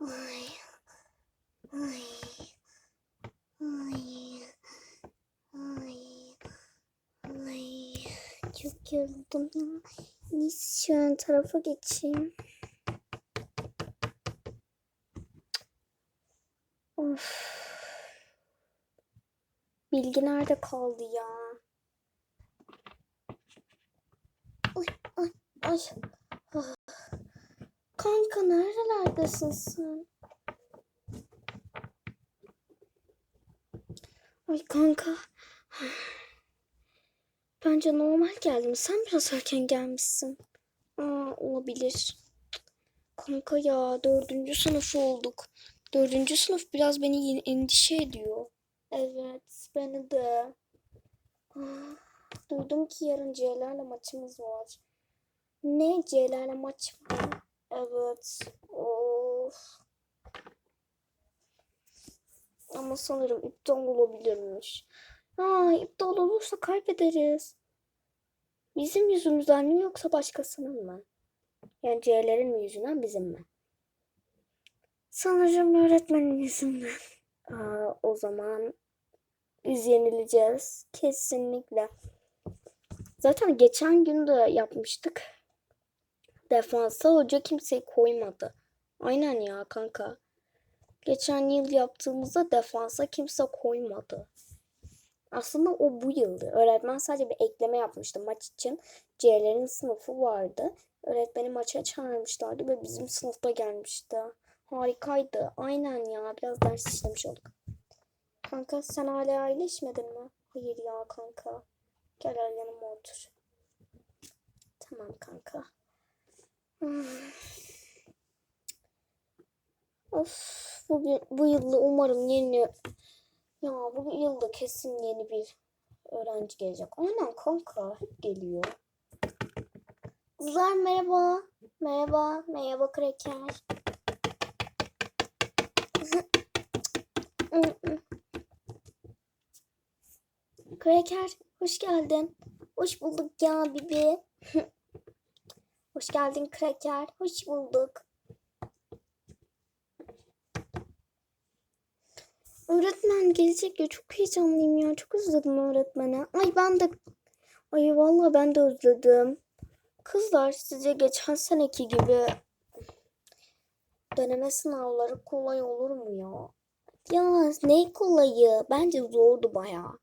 Ay. Ay. Ay. Ay. Ay. Çok yoruldum ya. Neyse şu an tarafa geçeyim. Of. Bilgi nerede kaldı ya? Ay ay ay. Kanka nerelerdesin sen? Ay kanka. Bence normal geldim. Sen biraz erken gelmişsin. Aa, olabilir. Kanka ya dördüncü sınıf olduk. Dördüncü sınıf biraz beni endişe ediyor. Evet beni de. Ah, duydum ki yarın C'lerle maçımız var. Ne C'lerle maç mı? Evet. Of. Ama sanırım iptal olabilirmiş. Aa, iptal olursa kaybederiz. Bizim yüzümüzden mi yoksa başkasının mı? Yani C'lerin mi yüzünden bizim mi? Sanırım öğretmenin yüzünden. Aa, o zaman biz yenileceğiz. Kesinlikle. Zaten geçen gün de yapmıştık. Defansa hoca kimseyi koymadı. Aynen ya kanka. Geçen yıl yaptığımızda defansa kimse koymadı. Aslında o bu yıldı. Öğretmen sadece bir ekleme yapmıştı maç için. C'lerin sınıfı vardı. Öğretmeni maça çağırmışlardı ve bizim sınıfta gelmişti. Harikaydı. Aynen ya. Biraz ders işlemiş olduk. Kanka sen hala iyileşmedin mi? Hayır ya kanka. Gel gel yanıma otur. Tamam kanka. Of bu, bu yılda umarım yeni ya bu yılda kesin yeni bir öğrenci gelecek. Aynen kanka hep geliyor. Kızlar merhaba. Merhaba. Merhaba Kraker. Kraker hoş geldin. Hoş bulduk ya Bibi. hoş geldin Kraker. Hoş bulduk. Öğretmen gelecek ya çok heyecanlıyım ya. Çok özledim öğretmeni. Ay ben de Ay vallahi ben de özledim. Kızlar sizce geçen seneki gibi deneme sınavları kolay olur mu ya? Ya ne kolayı? Bence zordu bayağı.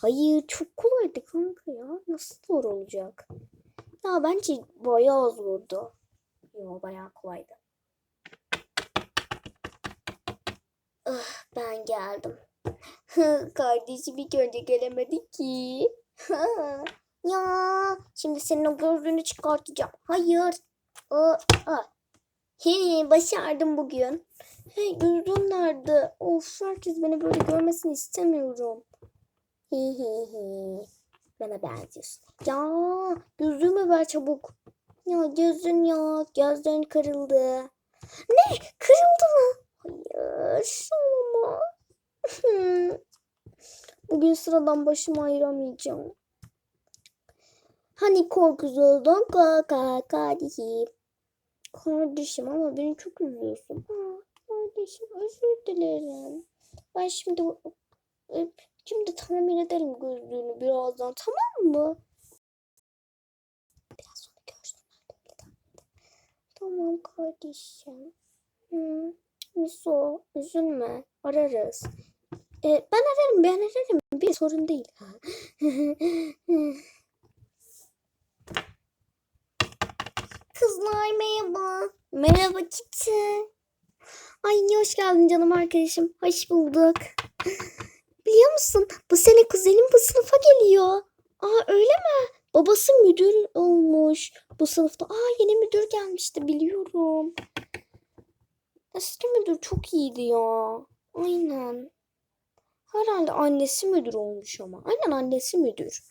Hayır çok kolaydı kanka ya. Nasıl zor olacak? Ya bence bayağı zordu. Yo bayağı kolaydı. Ah, ben geldim. Kardeşimi görünce gelemedi ki. ya şimdi senin o gözlüğünü çıkartacağım. Hayır. Aa, aa. He, başardım bugün. Hey gözlüğüm nerede? Of herkes beni böyle görmesini istemiyorum. He he he. Bana benziyorsun. Ya gözlüğümü ver çabuk. Ya gözün yok. Gözlerin kırıldı. Ne? Kırıldı mı? Hayır. Ama. Bugün sıradan başımı ayıramayacağım. Hani korkusuzdan kaka kardeşim. Kardeşim ama beni çok üzüyorsun. Kardeşim özür dilerim. Ben şimdi e, şimdi tamir ederim gözlüğünü birazdan tamam mı? Biraz sonra görsün. Tamam kardeşim. Hı. Miso üzülme ararız. Ee, ben ararım ben ararım bir sorun değil. Kızlar merhaba. Merhaba Kitty. Ay hoş geldin canım arkadaşım. Hoş bulduk. Biliyor musun bu sene kuzenim bu sınıfa geliyor. Aa öyle mi? Babası müdür olmuş bu sınıfta. Aa yeni müdür gelmişti biliyorum. Eski müdür çok iyiydi ya. Aynen. Herhalde annesi müdür olmuş ama. Aynen annesi müdür.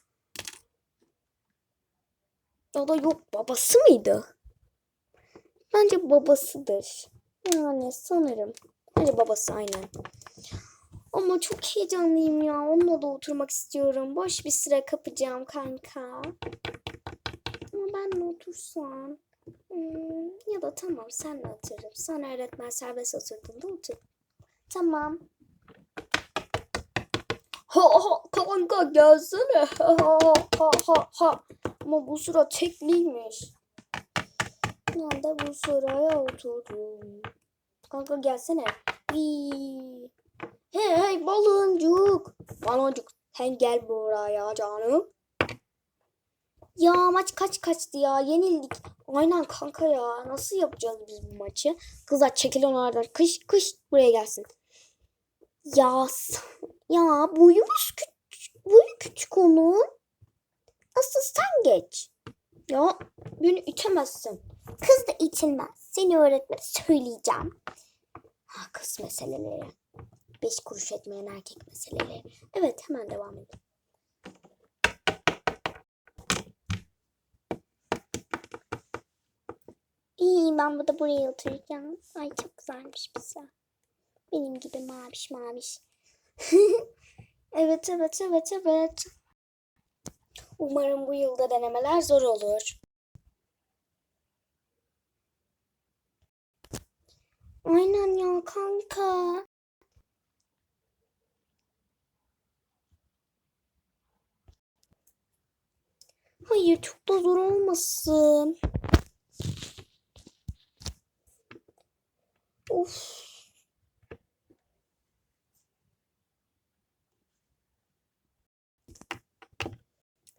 Ya da yok babası mıydı? Bence babasıdır. Yani sanırım. Bence babası aynen. Ama çok heyecanlıyım ya. Onunla da oturmak istiyorum. Boş bir sıra kapacağım kanka. Ama ben de otursam. Hmm, ya da tamam senle otururum. Sonra öğretmen serbest oturduğunda otur. Tamam. Ha ha kanka gelsene. Ha ha ha ha ha. Ama bu sıra tekliymiş. Ben de bu sıraya oturdum. Kanka gelsene. Vii. Hey hey baloncuk. Baloncuk sen gel buraya canım. Ya maç kaç kaçtı ya yenildik. Aynen kanka ya nasıl yapacağız biz bu maçı? Kızlar çekil onlardan. Kış kış buraya gelsin. Ya ya boyumuz küçük. Boyu küçük onun. Asıl sen geç. Ya beni itemezsin. Kız da itilmez. Seni öğretmene söyleyeceğim. Ha kız meseleleri. Beş kuruş etmeyen erkek meseleleri. Evet hemen devam edelim. İyi ben burada buraya oturacağım. Ay çok güzelmiş bize. Benim gibi maviş maviş. evet evet evet evet. Umarım bu yılda denemeler zor olur. Aynen ya kanka. Hayır çok da zor olmasın. Of.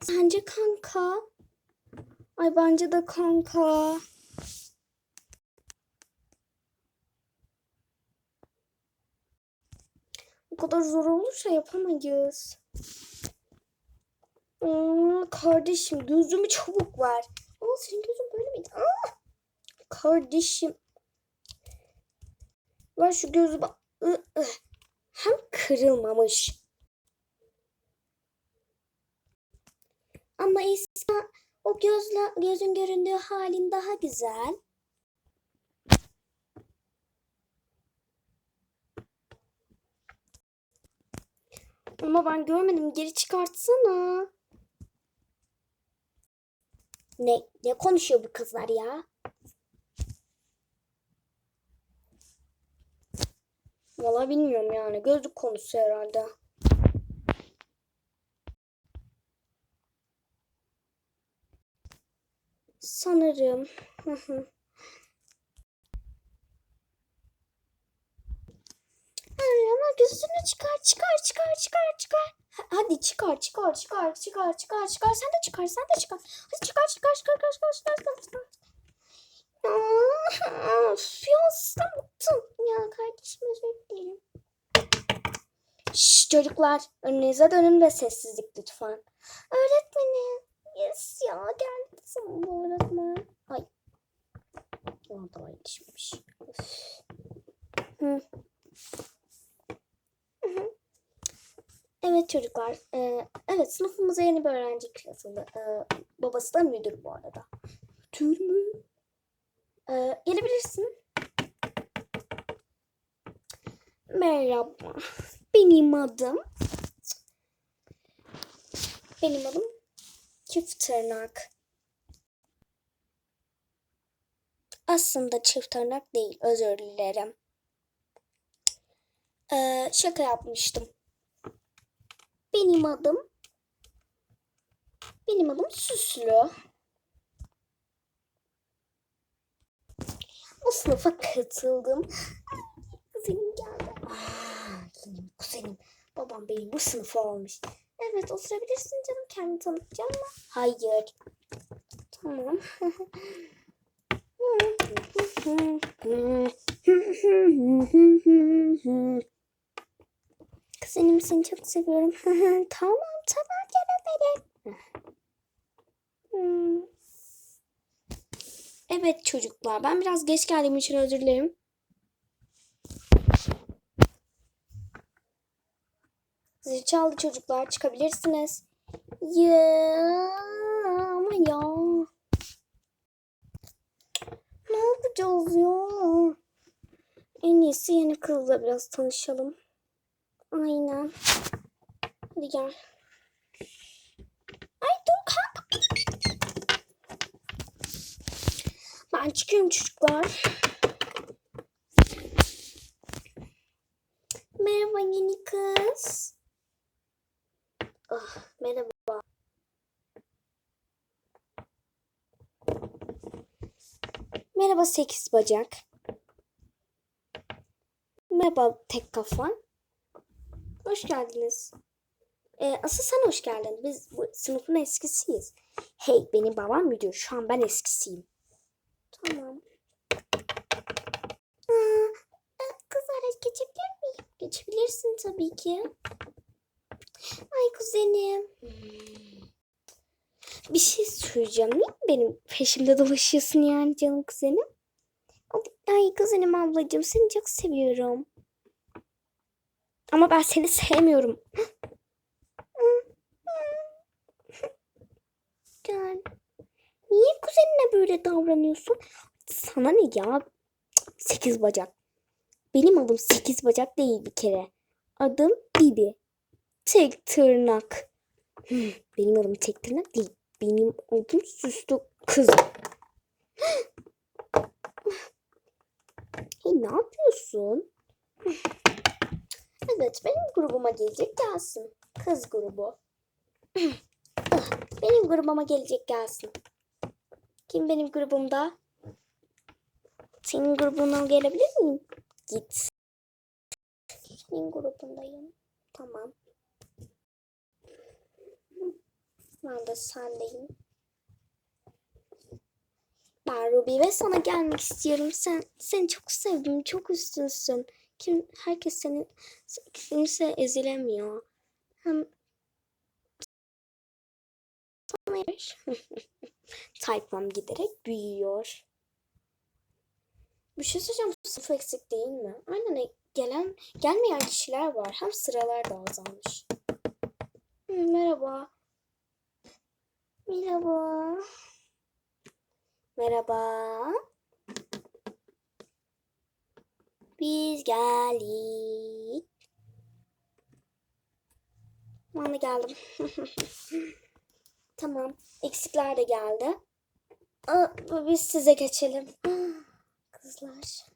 Sence kanka? Ay bence de kanka. Bu kadar zor olursa yapamayız. Aa, kardeşim gözümü çabuk ver. Ama senin gözün böyle miydi? Aa! Kardeşim. Ver şu gözü bak. Hem kırılmamış. Ama İsma o gözle gözün göründüğü halin daha güzel. Ama ben görmedim. Geri çıkartsana. Ne ne konuşuyor bu kızlar ya? Valla bilmiyorum yani. Gözlük konusu herhalde. Sanırım. Ama gözünü çıkar, çıkar, çıkar, çıkar, çıkar. Ha- Hadi çıkar, çıkar, çıkar, çıkar, çıkar, çıkar. Sen de çıkar, sen de çıkar. Hadi çıkar, çıkar, çıkar, çıkar, çıkar, çıkar, çıkar, çıkar. Of ya sizden bıktım. Ya kardeşim özür dilerim. Şşş çocuklar önünüze dönün ve sessizlik lütfen. Öğretmenim. Yes ya geldi sonunda öğretmen. Ay. Ona da yetişmemiş. Hı. Evet çocuklar. e, evet sınıfımıza yeni bir öğrenci katıldı. E, babası da müdür bu arada. Müdür mü? E, gelebilirsin. Merhaba. Benim adım. Benim adım Çift tırnak. Aslında çift tırnak değil. Özür dilerim. Ee, şaka yapmıştım. Benim adım benim adım Süslü. Bu sınıfa katıldım. Kuzenim geldi. Ah, benim kuzenim. Babam benim bu sınıfa almış. Evet oturabilirsin canım. Kendini tanıtacağım mı? Hayır. Tamam. Kuzenim seni çok seviyorum. tamam tamam canım benim. Hmm. Evet çocuklar ben biraz geç geldiğim için özür dilerim. Zil çaldı çocuklar çıkabilirsiniz. Ya ama ya. Ne yapacağız ya? En iyisi yeni kızla biraz tanışalım. Aynen. Hadi gel. Ay dur kanka. Ben çıkıyorum çocuklar. Merhaba yeni kız. Ah, merhaba. Merhaba sekiz bacak. Merhaba tek kafan. Hoş geldiniz. Ee, asıl sen hoş geldin. Biz bu sınıfın eskisiyiz. Hey benim babam müdür. Şu an ben eskisiyim. Tamam. Aa, e, kızlar geçebilir miyim? Geçebilirsin tabii ki. Ay kuzenim. Bir şey söyleyeceğim. Niye benim peşimde dolaşıyorsun yani canım kuzenim? Ay kuzenim ablacığım seni çok seviyorum. Ama ben seni sevmiyorum. Gel. Niye kuzenine böyle davranıyorsun? Sana ne ya? Sekiz bacak. Benim adım sekiz bacak değil bir kere. Adım Bibi. Tek tırnak. Benim adım tek tırnak değil. Benim adım süslü kız. Hey ne yapıyorsun? Evet benim grubuma gelecek gelsin. Kız grubu. Benim grubuma gelecek gelsin. Kim benim grubumda? Senin grubuna gelebilir miyim? Git. Senin grubundayım. Tamam. Ben de sendeyim. Ben Ruby ve sana gelmek istiyorum. Sen seni çok sevdim. Çok üstünsün. Kim herkes seni kimse ezilemiyor. Hem Tayfam giderek büyüyor. Bir şey söyleyeceğim. Sınıf eksik değil mi? Aynen e, gelen gelmeyen kişiler var. Hem sıralar da azalmış. Merhaba. Merhaba. Merhaba. Biz geldik. Ben de geldim. tamam. Eksikler de geldi. Aa, biz size geçelim. Kızlar.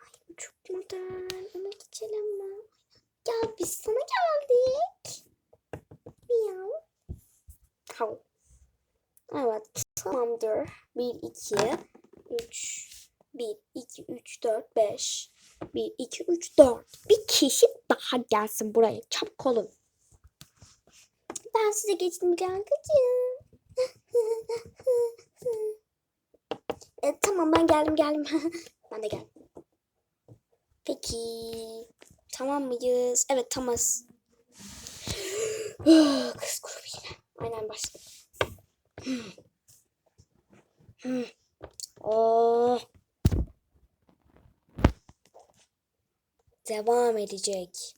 Ay bu çok modern. Ona geçelim mi? Gel biz sana geldik. Miyav. Hav. Evet tamamdır. 1, 2, 3, 1, 2, 3, 4, 5. 1, 2, 3, 4. Bir kişi daha gelsin buraya. Çabuk olun. Ben size geçtim kankacığım. e, tamam ben geldim geldim. ben de geldim. Peki. Tamam mıyız? Evet tamamız. Kız grubu yine. Aynen başladı. Oh. Devam edecek.